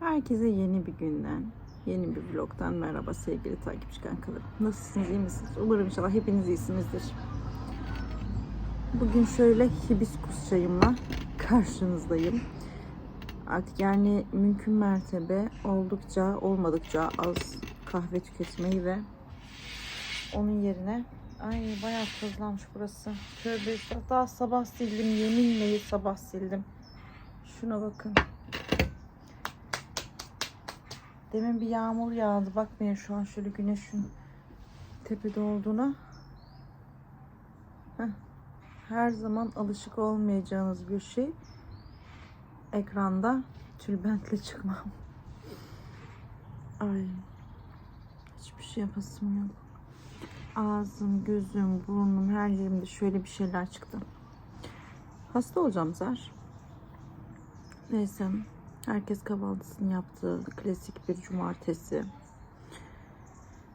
Herkese yeni bir günden, yeni bir vlogdan merhaba sevgili takipçi kankalarım. Nasılsınız, iyi misiniz? Umarım inşallah hepiniz iyisinizdir. Bugün şöyle hibiskus çayımla karşınızdayım. Artık yani mümkün mertebe oldukça olmadıkça az kahve tüketmeyi ve onun yerine ay bayağı tozlanmış burası. Tövbe daha sabah sildim yeminle sabah sildim. Şuna bakın. Demin bir yağmur yağdı. Bakmayın şu an şöyle güneşin tepede olduğuna. Heh. Her zaman alışık olmayacağınız bir şey. Ekranda tülbentle çıkmam. Ay. Hiçbir şey yapasım yok. Ağzım, gözüm, burnum, her yerimde şöyle bir şeyler çıktı. Hasta olacağım Zer. Neyse. Herkes kahvaltısını yaptı. Klasik bir cumartesi.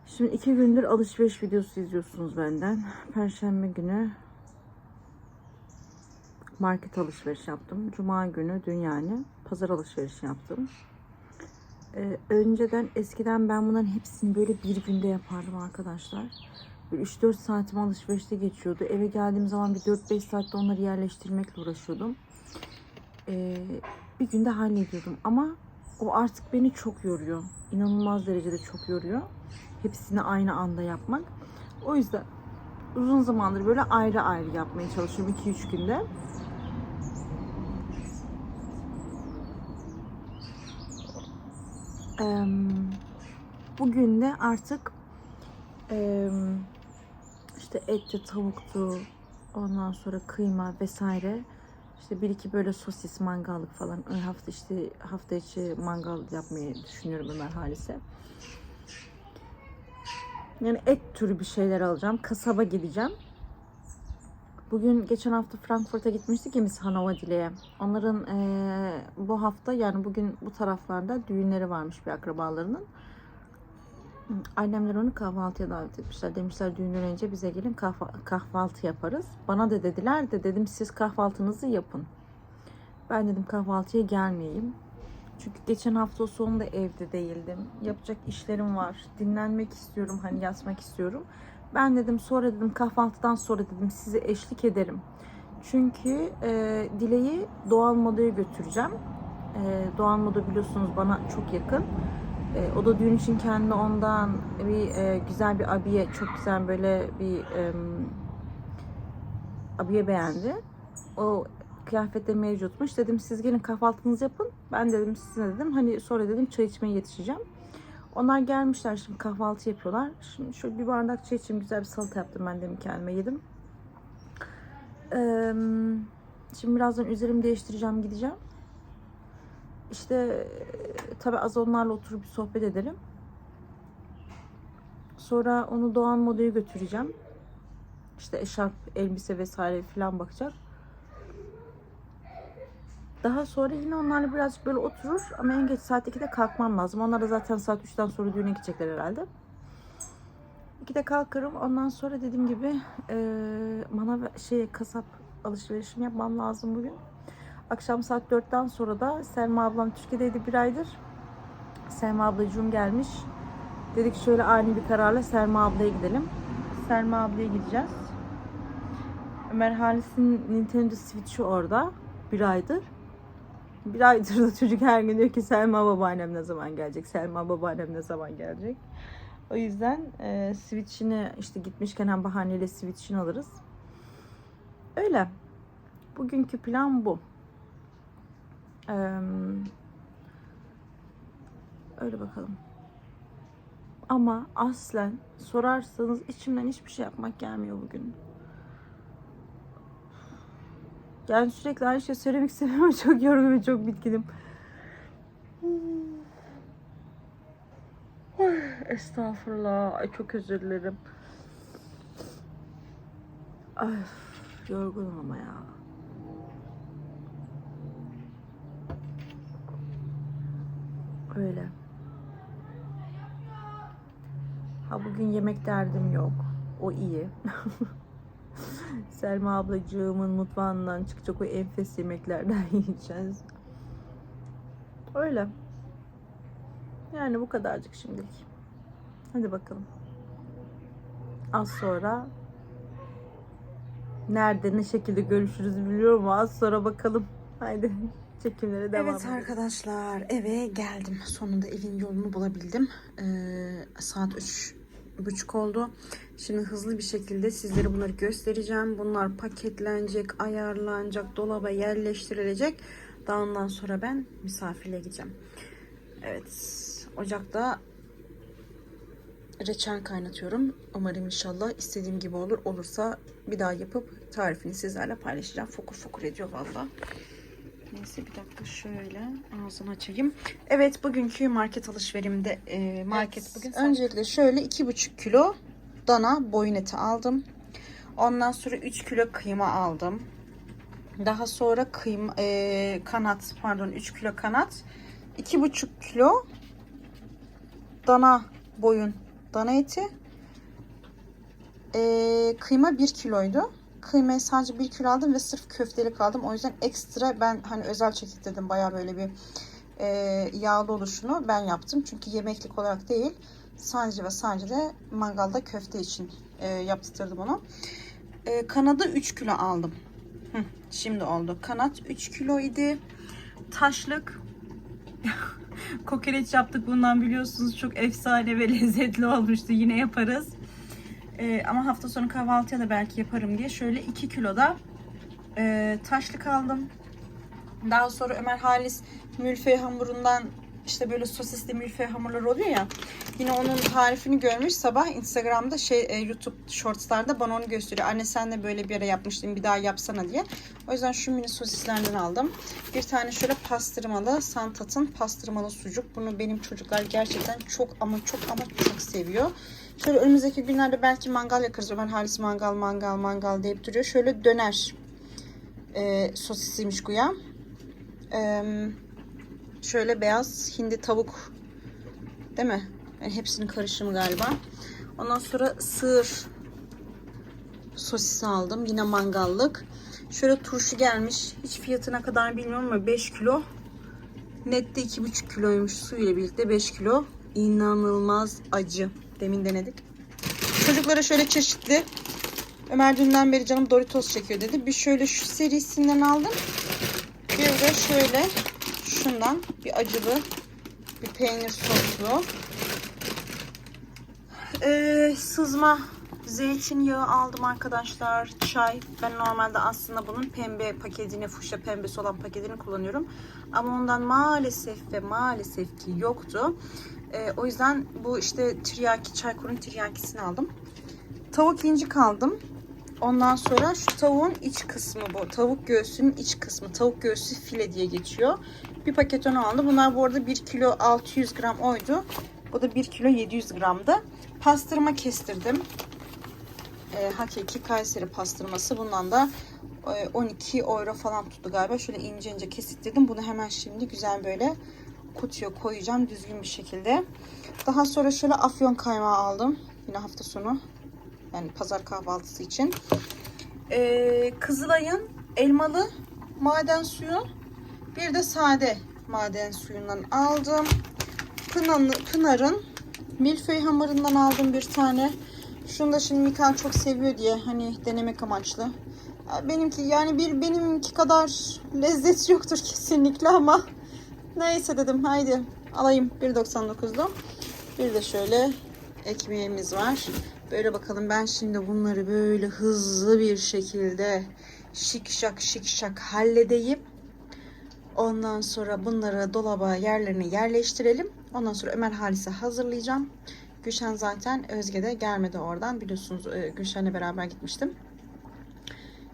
Şimdi iki gündür alışveriş videosu izliyorsunuz benden. Perşembe günü market alışveriş yaptım. Cuma günü dün yani pazar alışverişi yaptım. Ee, önceden eskiden ben bunların hepsini böyle bir günde yapardım arkadaşlar. Böyle 3-4 saatim alışverişte geçiyordu. Eve geldiğim zaman bir 4-5 saatte onları yerleştirmekle uğraşıyordum. Ee, bir günde hallediyordum ama o artık beni çok yoruyor. İnanılmaz derecede çok yoruyor. Hepsini aynı anda yapmak. O yüzden uzun zamandır böyle ayrı ayrı yapmaya çalışıyorum 2-3 günde. Bugün de artık işte etti, tavuktu, ondan sonra kıyma vesaire işte bir iki böyle sosis mangallık falan hafta işte hafta içi mangal yapmayı düşünüyorum Ömer Halis'e. Yani et türü bir şeyler alacağım. Kasaba gideceğim. Bugün geçen hafta Frankfurt'a gitmiştik ya biz Hanova Dile'ye. Onların eee, bu hafta yani bugün bu taraflarda düğünleri varmış bir akrabalarının. Annemler onu kahvaltıya davet etmişler. Demişler düğünden önce bize gelin kahva- kahvaltı yaparız. Bana da dediler de dedim siz kahvaltınızı yapın. Ben dedim kahvaltıya gelmeyeyim. Çünkü geçen hafta sonunda evde değildim. Yapacak işlerim var. Dinlenmek istiyorum. Hani yatmak istiyorum. Ben dedim sonra dedim kahvaltıdan sonra dedim size eşlik ederim. Çünkü e, Dile'yi Doğal Moda'ya götüreceğim. E, Doğal Moda biliyorsunuz bana çok yakın. E, o da düğün için kendi ondan bir e, güzel bir abiye, çok güzel böyle bir e, abiye beğendi. O kıyafette mevcutmuş. Dedim siz gelin kahvaltınızı yapın. Ben dedim size dedim hani sonra dedim çay içmeye yetişeceğim. Onlar gelmişler şimdi kahvaltı yapıyorlar. Şimdi şöyle bir bardak çay içeyim. Güzel bir salata yaptım ben demin kendime yedim. Ee, şimdi birazdan üzerimi değiştireceğim gideceğim. İşte tabi az onlarla oturup bir sohbet edelim. Sonra onu Doğan Moda'ya götüreceğim. İşte eşarp, elbise vesaire falan bakacak. Daha sonra yine onlarla birazcık böyle oturur ama en geç saat 2'de kalkmam lazım. Onlar da zaten saat 3'ten sonra düğüne gidecekler herhalde. 2'de kalkarım. Ondan sonra dediğim gibi e, manav şey kasap alışverişimi yapmam lazım bugün. Akşam saat 4'ten sonra da Selma ablam Türkiye'deydi bir aydır. Selma ablacığım gelmiş. Dedik şöyle ani bir kararla Selma ablaya gidelim. Selma ablaya gideceğiz. Ömer Halis'in Nintendo Switch'i orada. Bir aydır. Bir aydır da çocuk her gün diyor ki Selma babaannem ne zaman gelecek? Selma babaannem ne zaman gelecek? O yüzden e, Switch'ini işte gitmişken hem bahaneyle Switch'ini alırız. Öyle. Bugünkü plan bu. Eee, öyle bakalım. Ama aslen sorarsanız içimden hiçbir şey yapmak gelmiyor bugün. Yani sürekli aynı şey söylemek istemiyorum. Çok yorgun ve çok bitkinim. Estağfurullah. Ay, çok özür dilerim. Ay, yorgunum ama ya. Öyle. Ha bugün yemek derdim yok. O iyi. Selma ablacığımın mutfağından çıkacak o enfes yemeklerden yiyeceğiz. Öyle. Yani bu kadarcık şimdilik. Hadi bakalım. Az sonra nerede ne şekilde görüşürüz biliyorum ama az sonra bakalım. Haydi çekimlere devam Evet arkadaşlar eve geldim. Sonunda evin yolunu bulabildim. Ee, saat üç buçuk oldu. Şimdi hızlı bir şekilde sizlere bunları göstereceğim. Bunlar paketlenecek, ayarlanacak, dolaba yerleştirilecek. Daha ondan sonra ben misafirliğe gideceğim. Evet, ocakta reçel kaynatıyorum. Umarım inşallah istediğim gibi olur. Olursa bir daha yapıp tarifini sizlerle paylaşacağım. Fokur fokur ediyor valla. Neyse bir dakika şöyle ağzını açayım. Evet bugünkü market alışverimde e, market Evet, bugün. Öncelikle şöyle iki buçuk kilo dana boyun eti aldım. Ondan sonra 3 kilo kıyma aldım. Daha sonra kıyma e, kanat pardon 3 kilo kanat. iki buçuk kilo dana boyun dana eti. E, kıyma 1 kiloydu. Kıymayı sadece 1 kilo aldım ve sırf köftelik aldım. O yüzden ekstra ben hani özel çekitledim bayağı böyle bir e, yağlı oluşunu ben yaptım. Çünkü yemeklik olarak değil sadece ve sadece de mangalda köfte için e, yaptırdım onu. E, kanadı 3 kilo aldım. Hı, şimdi oldu. Kanat 3 kilo idi. Taşlık Kokoreç yaptık bundan biliyorsunuz. Çok efsane ve lezzetli olmuştu. Yine yaparız. Ee, ama hafta sonu kahvaltıya da belki yaparım diye şöyle 2 kilo da e, taşlık aldım. Daha sonra Ömer Halis mülföy hamurundan işte böyle sosisli mülföy hamurları oluyor ya. Yine onun tarifini görmüş sabah Instagram'da şey e, YouTube Shorts'larda bana onu gösteriyor. Anne sen de böyle bir ara yapmıştın bir daha yapsana diye. O yüzden şu mini sosislerden aldım. Bir tane şöyle pastırmalı Santat'ın pastırmalı sucuk. Bunu benim çocuklar gerçekten çok ama çok ama çok seviyor. Şöyle önümüzdeki günlerde belki mangal yakarız. Ömer Halis mangal mangal mangal deyip duruyor. Şöyle döner e, sosisiymiş güya. Eee, şöyle beyaz hindi tavuk değil mi? Yani hepsinin karışımı galiba. Ondan sonra sığır sosisi aldım. Yine mangallık. Şöyle turşu gelmiş. Hiç fiyatına kadar bilmiyorum ama 5 kilo. Nette 2,5 kiloymuş. Su ile birlikte 5 kilo. İnanılmaz acı. Demin denedik. Çocuklara şöyle çeşitli Ömer dünden beri canım Doritos çekiyor dedi. Bir şöyle şu serisinden aldım. Bir de şöyle şundan bir acılı bir peynir soslu. Ee, sızma zeytinyağı aldım arkadaşlar. Çay. Ben normalde aslında bunun pembe paketini, fuşya pembesi olan paketini kullanıyorum. Ama ondan maalesef ve maalesef ki yoktu. Ee, o yüzden bu işte tiryaki, çaykurun tiryakisini aldım. Tavuk incik aldım. Ondan sonra şu tavuğun iç kısmı bu. Tavuk göğsünün iç kısmı. Tavuk göğsü file diye geçiyor. Bir paket onu aldı. Bunlar bu arada 1 kilo 600 gram oydu. Bu da 1 kilo 700 gramdı. Pastırma kestirdim. Ee, hakiki Kayseri pastırması. Bundan da e, 12 euro falan tuttu galiba. Şöyle ince ince kesitledim. Bunu hemen şimdi güzel böyle kutuya koyacağım düzgün bir şekilde. Daha sonra şöyle afyon kaymağı aldım. Yine hafta sonu yani pazar kahvaltısı için. Ee, Kızılay'ın elmalı maden suyu. Bir de sade maden suyundan aldım. Pınar'ın milföy hamurundan aldım bir tane. Şunu da şimdi Mikan çok seviyor diye hani denemek amaçlı. Benimki yani bir benimki kadar lezzet yoktur kesinlikle ama neyse dedim haydi alayım 1.99'lu. Bir de şöyle ekmeğimiz var. Böyle bakalım ben şimdi bunları böyle hızlı bir şekilde şık şak şık şak halledeyim. Ondan sonra bunları dolaba yerlerine yerleştirelim. Ondan sonra Ömer Halis'e hazırlayacağım. Gülşen zaten Özge de gelmedi oradan. Biliyorsunuz e, Gülşen'le beraber gitmiştim.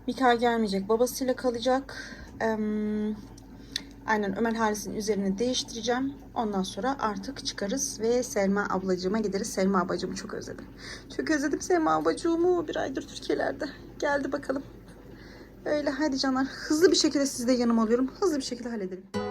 Mika gelmeyecek. Babasıyla kalacak. Aynen Ömer Halis'in üzerini değiştireceğim. Ondan sonra artık çıkarız ve Selma ablacığıma gideriz. Selma ablacığımı çok özledim. Çok özledim Selma ablacığımı. Bir aydır Türkiye'lerde. Geldi bakalım. Öyle hadi canlar. Hızlı bir şekilde sizi de yanıma alıyorum. Hızlı bir şekilde halledelim.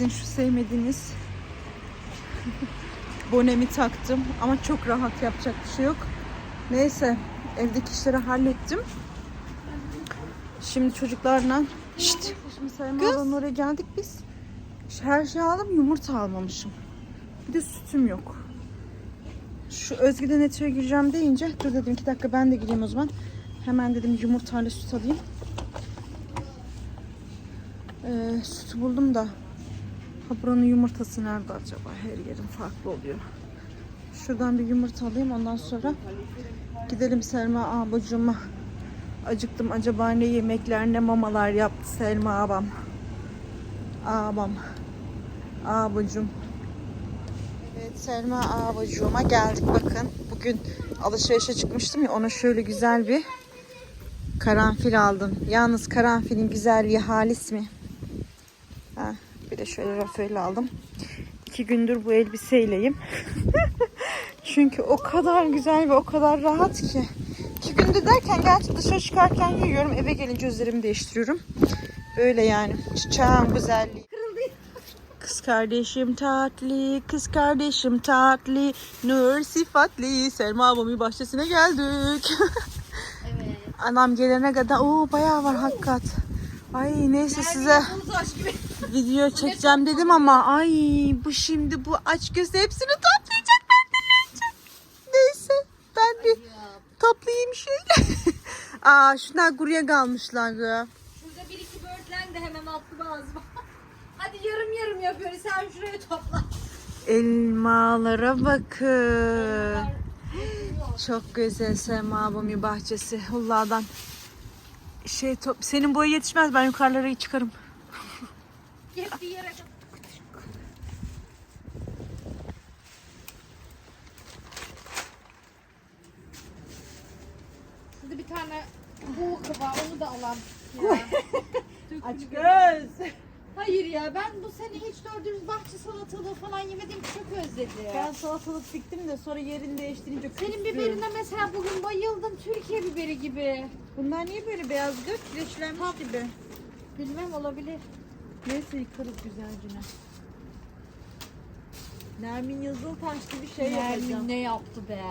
Sizin şu sevmediğiniz bonemi taktım ama çok rahat yapacak bir şey yok. Neyse evdeki işleri hallettim. Şimdi çocuklarla Şşt. Şimdi oraya geldik biz. Her şeyi aldım yumurta almamışım. Bir de sütüm yok. Şu Özge'den etiye gireceğim deyince dur dedim iki dakika ben de gireyim o zaman. Hemen dedim yumurtayla süt alayım. Ee, sütü buldum da ha buranın yumurtası nerede acaba? Her yerin farklı oluyor. Şuradan bir yumurta alayım ondan sonra gidelim Selma ablacığıma. Acıktım acaba ne yemekler ne mamalar yaptı Selma abam. Abam. Abucum. Evet Selma abucuma geldik bakın. Bugün alışverişe çıkmıştım ya ona şöyle güzel bir karanfil aldım. Yalnız karanfilin güzelliği halis mi? Ha, de şöyle raföyle aldım. İki gündür bu elbiseyleyim. Çünkü o kadar güzel ve o kadar rahat ki. İki gündür derken gerçi dışarı çıkarken giyiyorum. Eve gelince üzerimi değiştiriyorum. Böyle yani. Çiçeğin güzelliği. Kız kardeşim tatlı, kız kardeşim tatlı, nur sıfatlı. Selma abamın bahçesine geldik. Evet. Anam gelene kadar o bayağı var hakikat. Ay neyse size video çekeceğim dedim ama ay bu şimdi bu aç gözü hepsini toplayacak benden önce. Neyse ben bir toplayayım şöyle. Aa şunlar buraya kalmışlar. Şurada bir iki böğürtlen de hemen attı ağzıma. Hadi yarım yarım yapıyoruz. Sen şuraya topla. Elmalara bakın. Çok güzel Sema bahçesi. Hulla'dan. Şey top, senin boyu yetişmez ben yukarılara çıkarım. Gel bir yere. Şurada bir tane bu var. Onu da alalım. Ya. Aç göz. Hayır ya ben bu sene hiç dürüst bahçe salatalığı falan yemedim ki çok özledim. Ben salatalık diktim de sonra yerini değiştirince Senin kusturuyorum. biberine mesela bugün bayıldım. Türkiye biberi gibi. Bunlar niye böyle beyaz göz kireçlenmiş gibi? Bilmem olabilir. Neyse yıkarız güzelce. Nermin Yazıltaşlı bir şey yapacağım. Nermin ne yaptı be?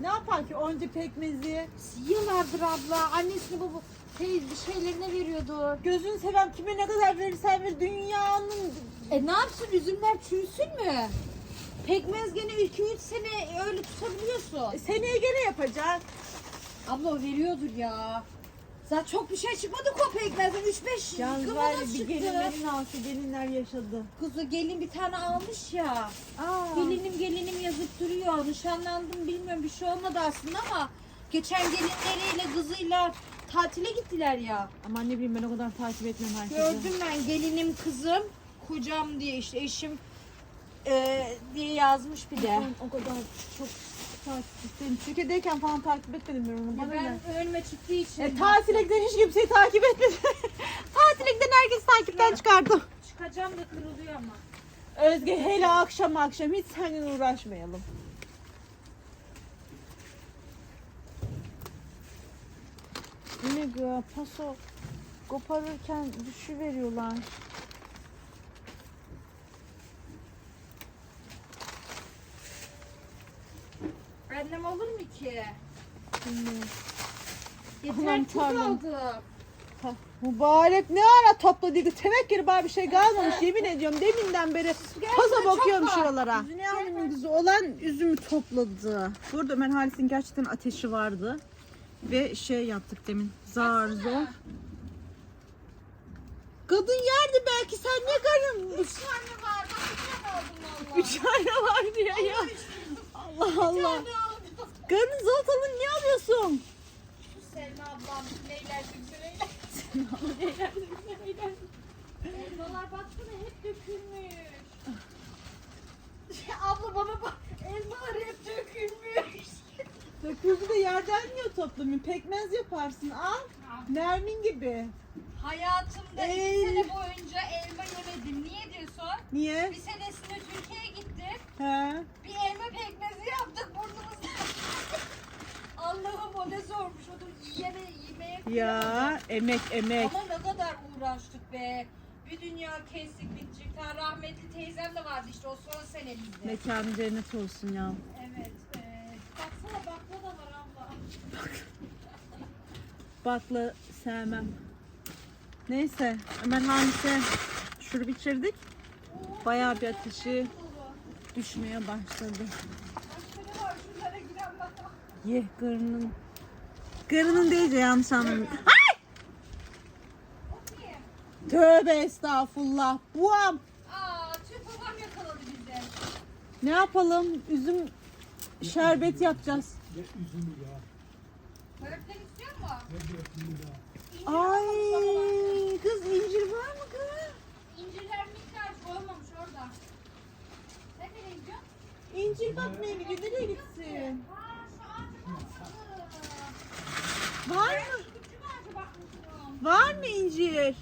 Ne yapar ki onca pekmezi? Yıllardır abla annesini baba şey, bir şeylerine veriyordu. Gözünü seveyim kime ne kadar verirsen ver dünyanın E ne yapsın üzümler çürüsün mü? Pekmez gene 2-3 sene öyle tutabiliyorsun. seneye gene yapacak. Abla o veriyordur ya. Zaten çok bir şey çıkmadı ko pekmezden 3-5 Yalnız var ya bir çıktı. gelinlerin altı gelinler yaşadı. Kızı gelin bir tane almış ya. Aa. Gelinim gelinim yazıp duruyor. Nişanlandım bilmiyorum bir şey olmadı aslında ama geçen gelinleriyle kızıyla tatile gittiler ya. Aman ne bileyim ben o kadar takip etmiyorum herkesi. Gördüm ben gelinim kızım, kocam diye işte eşim eee, diye yazmış bir de. Ben o kadar çok takip ettim. Türkiye'deyken falan takip etmedim ben onu. Bana ne? ben önüme çıktığı için E, tatile giden hiç kimseyi takip etmedi. tatile giden herkes takipten çıkardım. çıkacağım da kırılıyor ama. Özge hele akşam akşam hiç seninle uğraşmayalım. Gı? Paso koparırken düşüveriyorlar. Annem olur mu ki? Bilmiyorum. Yeter Aman çok tanrım. aldı. Ha, mübarek ne ara topladı? Tevekkül bari bir şey kalmamış yemin ediyorum deminden beri paza bakıyorum şuralara. Annemin kızı olan üzümü topladı. Burada Ömer Halis'in gerçekten ateşi vardı. Ve şey yaptık demin. Zar zor. Kadın yerdi belki sen ne karın? Üç tane var. Bak bir tane aldım valla. Üç tane var diye ya. Allah Allah. tane aldım. Kadın zoltanı niye alıyorsun? Şu Selma ablam neylersin şurayla. Elmalar baksana hep dökülmüş. Abla bana bak. Elmalar hep dökülmüş. Döküldü de yerden niye toplamıyorsun? Pekmez yaparsın al. Nermin gibi. Hayatımda Ey. iki sene boyunca elma yemedim. Niye diyorsun? Niye? Bir senesinde Türkiye'ye gittik. He. Bir elma pekmezi yaptık burnumuzda. Allah'ım o ne zormuş. O da yere yemeğe Ya emek emek. Ama ne kadar uğraştık be. Bir dünya kestik bitecek. Ha, rahmetli teyzem de vardı işte o son senemizde. Mekanı cennet olsun ya. Evet. E, baksana bakla da var abla. Bakla sevmem. Neyse Ömer Hamis'e şurup içirdik. Bayağı bir ateşi düşmeye başladı. Başka ne var? Şunlara giren bak. Ye garının. Garının değil de yanlış anladım. Ay! Tövbe estağfurullah. Buam. Aa tüh babam yakaladı bizi. Ne yapalım? Üzüm şerbet yapacağız. Börekten istiyor mu? Ay kız incir var mı kız? İncirler miktar olmamış orada. Sen nereye gidiyorsun? İncir bakmaya gidiyor. Nereye gitsin? Şu. Var mı? Var mı incir?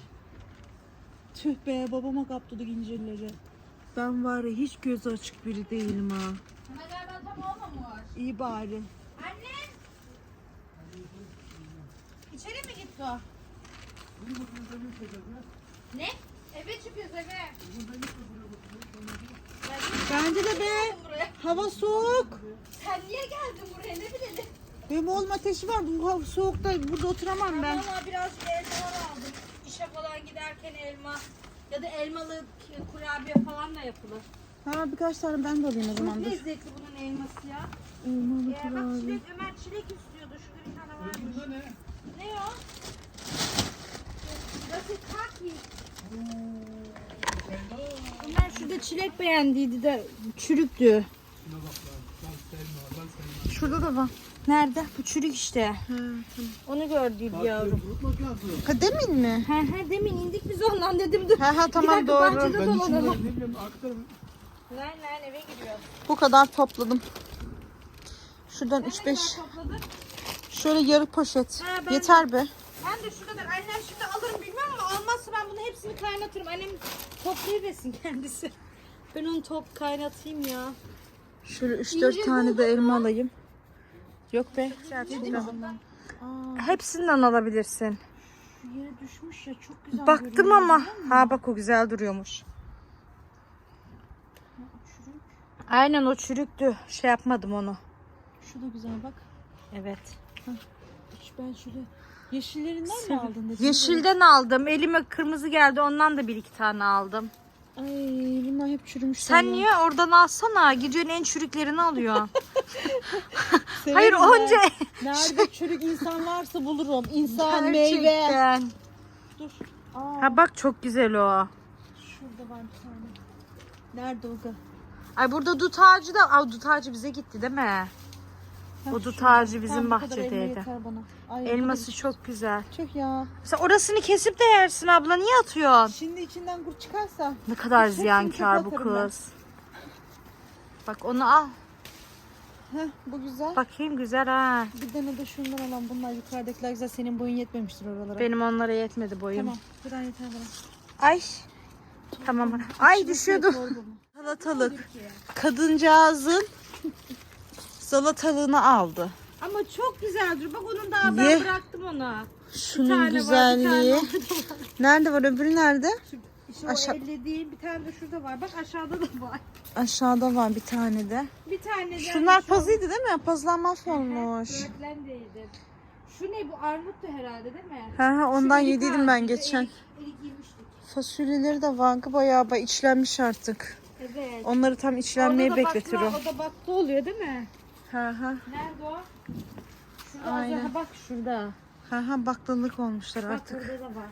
Tüh be babama kaptırdık incirleri. Ben var ya hiç gözü açık biri değilim ha. Hemen hemen tam olmamış. İyi bari. Anne. İçeri mi gitti o? Ne? Eve çıkıyoruz eve. Bence de be. Hava soğuk. Sen niye geldin buraya ne bilelim? Benim oğlum ateşi var. Bu hava soğukta burada oturamam ben. Valla birazcık elmalar aldım. İşe falan giderken elma ya da elmalı kurabiye falan da yapılır. Ha birkaç tane ben de alayım o Çok zaman. Dur. lezzetli bunun elması ya. Elmalı Ee, bak kurabiye. çilek, Ömer çilek istiyordu. Şurada bir tane varmış. ne? Ne o? Nasıl kaki? Ömer şurada çilek beğendiydi de çürüktü. Şurada da var. Nerede? Bu çürük işte. Onu gördüydü yavrum. Ha demin mi? He he demin indik biz ondan dedim dur. Ha ha tamam doğru. bahçede dolanalım. Lan lan eve gidiyor. Bu kadar topladım. Şuradan 3-5 Topladık. Şöyle yarı poşet. Ha, ben- Yeter be. Ben de şu kadar. Annem şimdi alırım bilmem ama almazsa ben bunu hepsini kaynatırım. Annem toplayıversin kendisi. Ben onu top kaynatayım ya. Şöyle 3-4 tane de elma alayım. Yok be. Hepsinden alabilirsin. Yere düşmüş ya çok güzel Baktım görünüyor, ama. Ha bak o güzel duruyormuş. Aynen o çürüktü. Şey yapmadım onu. Şu da güzel bak. Evet. Ben şöyle yeşillerinden mi aldın? dedim? Yeşilden aldım. Elime kırmızı geldi. Ondan da bir iki tane aldım. Ay bunlar hep çürümüş. Sen niye oradan alsana? Gidiyorsun en çürüklerini alıyor. Hayır ben. onca Nerede çürük insan varsa bulurum. İnsan, meyve. Gerçekten. Dur. Aa, Ha bak çok güzel o. şurada var bir tane. Nerede o? Ay burada dut ağacı da, Aa, dut ağacı bize gitti değil mi? O dut ağacı bizim Tamam, bu kadar elma bahçedeydi. yeter bana. Ay, Elması çok güzel. Çok ya. Sen orasını kesip de yersin abla. Niye atıyorsun? Şimdi içinden kurt çıkarsa. Ne kadar ziyankar bu çöpe atarım ben. kız. Bak onu al. Heh, bu güzel. Bakayım güzel ha. Bir tane de şundan alalım. Bunlar yukarıdakiler güzel. Senin boyun yetmemiştir oralara. Benim onlara yetmedi boyum. Tamam. Buradan yeter bana. Ay. Tamam. Ay düşüyordu. Salatalık. Kadıncağızın salatalığını aldı. Ama çok güzeldir. Bak onun daha ben Ye. bıraktım ona. Şunun var, bir güzelliği. tane orada var. Nerede var öbürü nerede? İşte Aşağı- o elle değil bir tane de şurada var. Bak aşağıda da var. Aşağıda var bir tane de. Bir tane de. Şunlar pazıydı değil mi? Pazılar mahvolmuş. Böğürtlen değildi. Şu ne bu armuttu herhalde değil mi? Ha ha ondan Şu erik yediydim ben geçen. Erik, erik yemiştik. Fasulyeleri de var. Bayağı bayağı içlenmiş artık. Evet. Onları tam içlenmeyi Orada da o. Da bakla oluyor değil mi? Ha ha. Nerede o? Şurada Aynen. Aynen. bak şurada. Ha ha baklılık olmuşlar Bak artık. burada da var.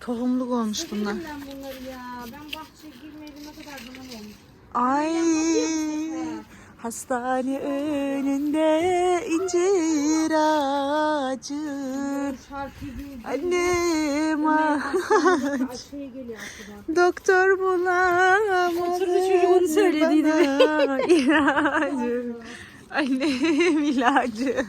Tohumluk olmuş Severim bunlar. ben bunları ya. Ben bahçeye girmeyeli ne kadar zaman olmuş. Ay Ha. hastane önünde incir ağacı. Annem aklıma. doktor bulamadı. Oturdu çocuk onu söylediğini. ilacı. Annem ilacı.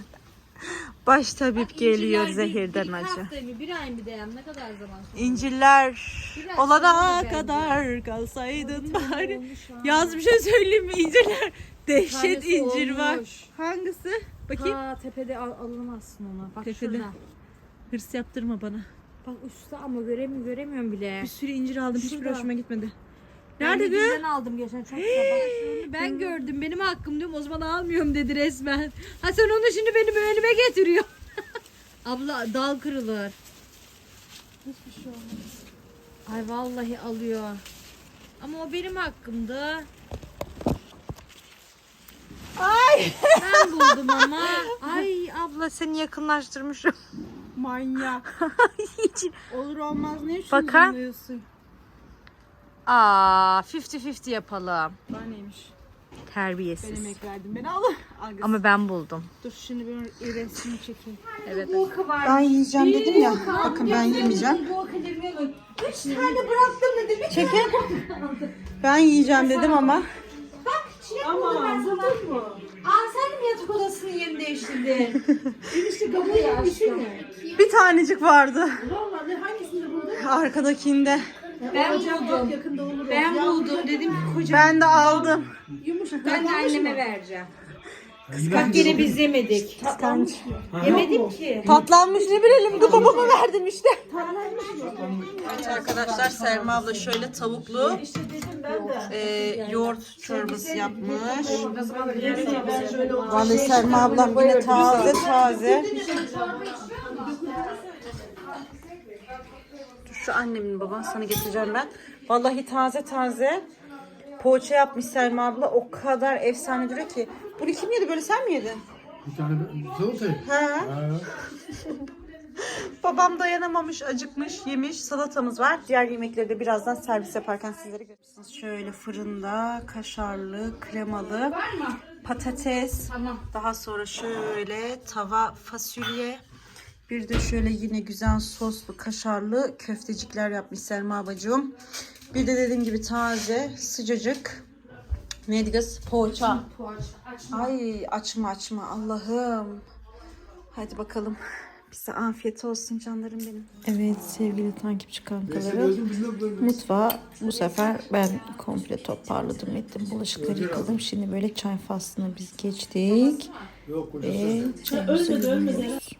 Baş tabip geliyor bir- zehirden bir, acı. mı? Bir ay mı dayan? Ne kadar zaman sonra? İncirler Biraz olana sonra da kadar kalsaydın bari. Yaz bir şey söyleyeyim mi incirler? Dehşet Tanesi incir var. olmuş. Hangisi? Bakayım. Ha tepede al, alınamazsın ona. Bak Tepede. şurada. Hırs yaptırma bana. Bak üstte ama göremiyorum, göremiyorum bile. Bir sürü incir aldım. Hiçbir Şurada. hoşuma gitmedi. Ben Nerede kız? Lidl'den aldım geçen çok sabah. Ben gördüm benim hakkım diyorum o zaman almıyorum dedi resmen. Ha sen onu şimdi benim önüme getiriyor. Abla dal kırılır. Hiçbir şey olmaz. Ay vallahi alıyor. Ama o benim hakkımdı. Ay. Ben buldum ama. Ay abla seni yakınlaştırmışım. Manyak. Olur olmaz ne için Bakar. zoomluyorsun? Aa 50-50 yapalım. Daha neymiş? Ben Terbiyesiz. emek verdim. Beni al. Al kız. Ama ben buldum. Dur şimdi bir resmini çekeyim. Evet. Ben yiyeceğim dedim ya. Bakın ben yemeyeceğim. Üç tane bıraktım dedim. Bir Çekin. Ben yiyeceğim dedim ama. Ama buldun mu? Aa sen mi yatak odasının yerini değiştirdin? Enişte kapıyı yemişsin Bir tanecik vardı. Vallahi hangisini buldun? Arkadakinde. Ben buldum. Yakında olur. Ben buldum dedim ki koca. Ben de aldım. Ben de anneme vereceğim. Bak yine biz yemedik. Kıskanç. Yemedim ki. Patlanmış ne bilelim. Bu babama verdim işte. Evet arkadaşlar Selma abla şöyle tavuklu e, yoğurt çorbası yapmış. Vallahi Selma ablam yine taze taze. Şu annemin baban sana getireceğim ben. Vallahi taze taze poğaça yapmış Selma abla. O kadar efsane duruyor ki. Bunu kim yedi böyle sen mi yedin? Bir tane salata. Ha. Ha. Babam dayanamamış, acıkmış, yemiş. Salatamız var. Diğer yemekleri de birazdan servis yaparken sizlere görürsünüz. Şöyle fırında kaşarlı, kremalı patates. Tamam. Daha sonra şöyle tava fasulye. Bir de şöyle yine güzel soslu kaşarlı köftecikler yapmış Selma bacım. Bir de dediğim gibi taze, sıcacık. Neydi kız? Poğaça. Ay açma açma Allah'ım. Hadi bakalım. Bize afiyet olsun canlarım benim. Evet sevgili takipçi kankalarım. Mutfağı bu sefer ben komple toparladım ettim. Bulaşıkları yıkadım. Şimdi böyle çay faslına biz geçtik. Yok Ve çayımızı yudumluyoruz.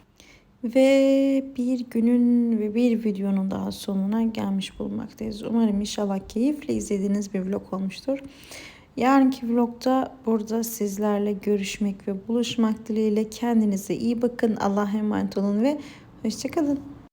Ve bir günün ve bir videonun daha sonuna gelmiş bulunmaktayız. Umarım inşallah keyifle izlediğiniz bir vlog olmuştur. Yarınki vlogda burada sizlerle görüşmek ve buluşmak dileğiyle kendinize iyi bakın. Allah'a emanet olun ve hoşçakalın.